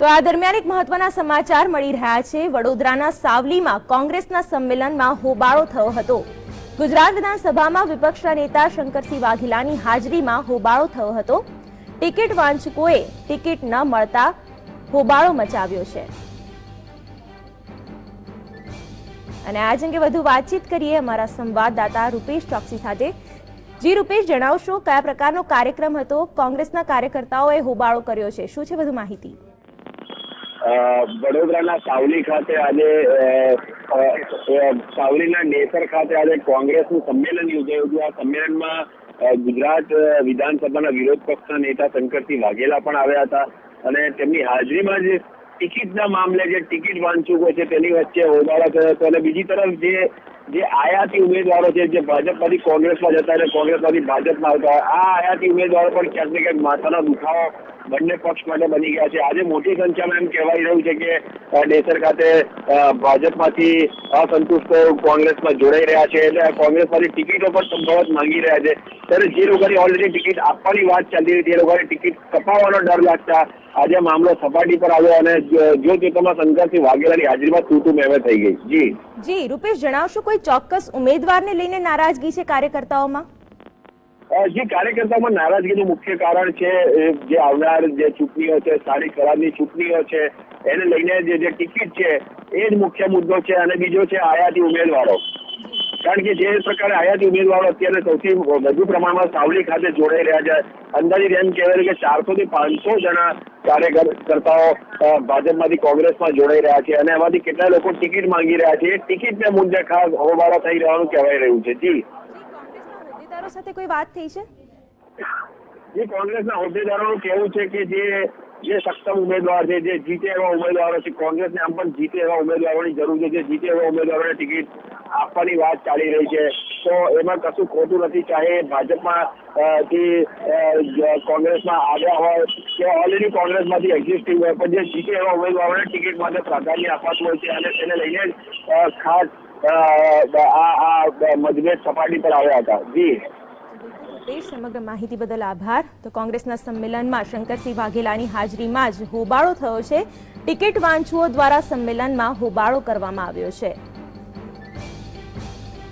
તો આ દરમિયાન એક મહત્વના સમાચાર મળી રહ્યા છે. વડોદરાના સાવલીમાં કોંગ્રેસના સંમેલનમાં હોબાળો થયો હતો. ગુજરાત વિધાનસભામાં વિપક્ષના નેતા શંકરસિંહ વાઘેલાની હાજરીમાં હોબાળો થયો હતો. ટિકિટ વાંચકોએ ટિકિટ ન મળતા હોબાળો મચાવ્યો છે. અને આજ અંગે વધુ વાતચીત કરીએ અમારા સંવાદદાતા રૂપેશ ચોકસી સાથે. જી રૂપેશ, જણાવશો કયા પ્રકારનો કાર્યક્રમ હતો? કોંગ્રેસના કાર્યકર્તાઓએ હોબાળો કર્યો છે. શું છે વધુ માહિતી? વડોદરાના સાવલી ખાતે આજે સાવલીના નેસર ખાતે આજે કોંગ્રેસનું સંમેલન યોજાયું હતું. આ સંમેલનમાં ગુજરાત વિધાનસભાના વિરોધ પક્ષના નેતા શંકરસિંહ વાઘેલા પણ આવ્યા હતા અને તેમની હાજરીમાં જે ટિકિટના મામલે જે ટિકિટ વાંચુકો છે તેની વચ્ચે હોબાળો થયો હતો. અને બીજી તરફ જે જે આયાતી ઉમેદવારો છે, જે ભાજપમાંથી કોંગ્રેસમાં જતા અને કોંગ્રેસમાંથી ભાજપમાં આવતા, આ આયાતી ઉમેદવારો પણ ક્યાંક ને ક્યાંક માથાનો દુખાવો બંને પક્ષ માટે બની ગયા છે. આજે મોટી સંખ્યામાં એમ કહેવાય રહ્યું છે કે ડેસર ખાતે ભાજપમાંથી અસંતુષ્ટો કોંગ્રેસમાં જોડાઈ રહ્યા છે. એટલે કોંગ્રેસમાંથી ટિકિટો પણ સંભવત માંગી રહ્યા છે. ત્યારે જે લોકોની ઓલરેડી ટિકિટ આપવાની વાત ચાલતી હતી તે લોકોને ટિકિટ કપાવવાનો ડર લાગતા આજે મામલો સપાટી પર આવ્યો અને જો તેમાં શંકરસિંહ વાઘેલાની હાજરીમાં તૂટું મેમે થઈ ગઈ. જી. જી, રૂપેશ, જણાવશો કોઈ ચોક્કસ ઉમેદવારને લઈને નારાજગી છે કાર્યકર્તાઓમાં? જે કાર્યકર્તામાં નારાજગીનું મુખ્ય કારણ છે જે આવનાર જે ચૂંટણીઓ છે, સારી ખરાબની ચૂંટણીઓ છે, એને લઈને જે જે ટિકિટ છે, એ જ મુખ્ય મુદ્દો છે અને બીજો છે આયાતી ઉમેદવારો. કારણ કે જે પ્રકારે આયાતી ઉમેદવારો અત્યારે સૌથી વધુ પ્રમાણમાં સાવલી ખાતે જોડાઈ રહ્યા છે. અંદાજિત એમ કહેવાય કે ચારસો થી પાંચસો જણા કાર્યકર્તાઓ ભાજપમાંથી કોંગ્રેસમાં જોડાઈ રહ્યા છે અને એમાંથી કેટલા લોકો ટિકિટ માંગી રહ્યા છે, એ ટિકિટને મુદ્દે ખાસ હોબાળો થઈ રહ્યાનું કહેવાય રહ્યું છે. જી. હોદ્દેદારો સાથે કોઈ વાત થઈ છે? જે કોંગ્રેસના હોદ્દેદારોનું કહેવું છે કે જે જે સક્ષમ ઉમેદવાર છે, જે જીતે એવા ઉમેદવારો છે, કોંગ્રેસને આમ પણ જીતે એવા ઉમેદવારોની જરૂર છે, જે જીતે એવા ઉમેદવારોને ટિકિટ આપવાની વાત ચાલી રહી છે. તો એમાં કશું ખોટું નથી, ચાહે ભાજપમાં થી કોંગ્રેસમાં આવ્યા હોય, કે ઓલરેડી કોંગ્રેસમાંથી એક્ઝિસ્ટિંગ હોય, પણ જે જીતે એવા ઉમેદવારોને ટિકિટ માટે પ્રાધાન્ય અપાતું હોય છે, અને તેને લઈને ખાસ આ સપાટી પર આવ્યા હતા. જી. સમગ્ર માહિતી બદલ આભાર. તો કોંગ્રેસના સંમેલનમાં શંકરસિંહ વાઘેલાની હાજરીમાં જ હોબાળો થયો છે. ટિકિટ વાંચુઓ દ્વારા સંમેલનમાં હોબાળો કરવામાં આવ્યો છે.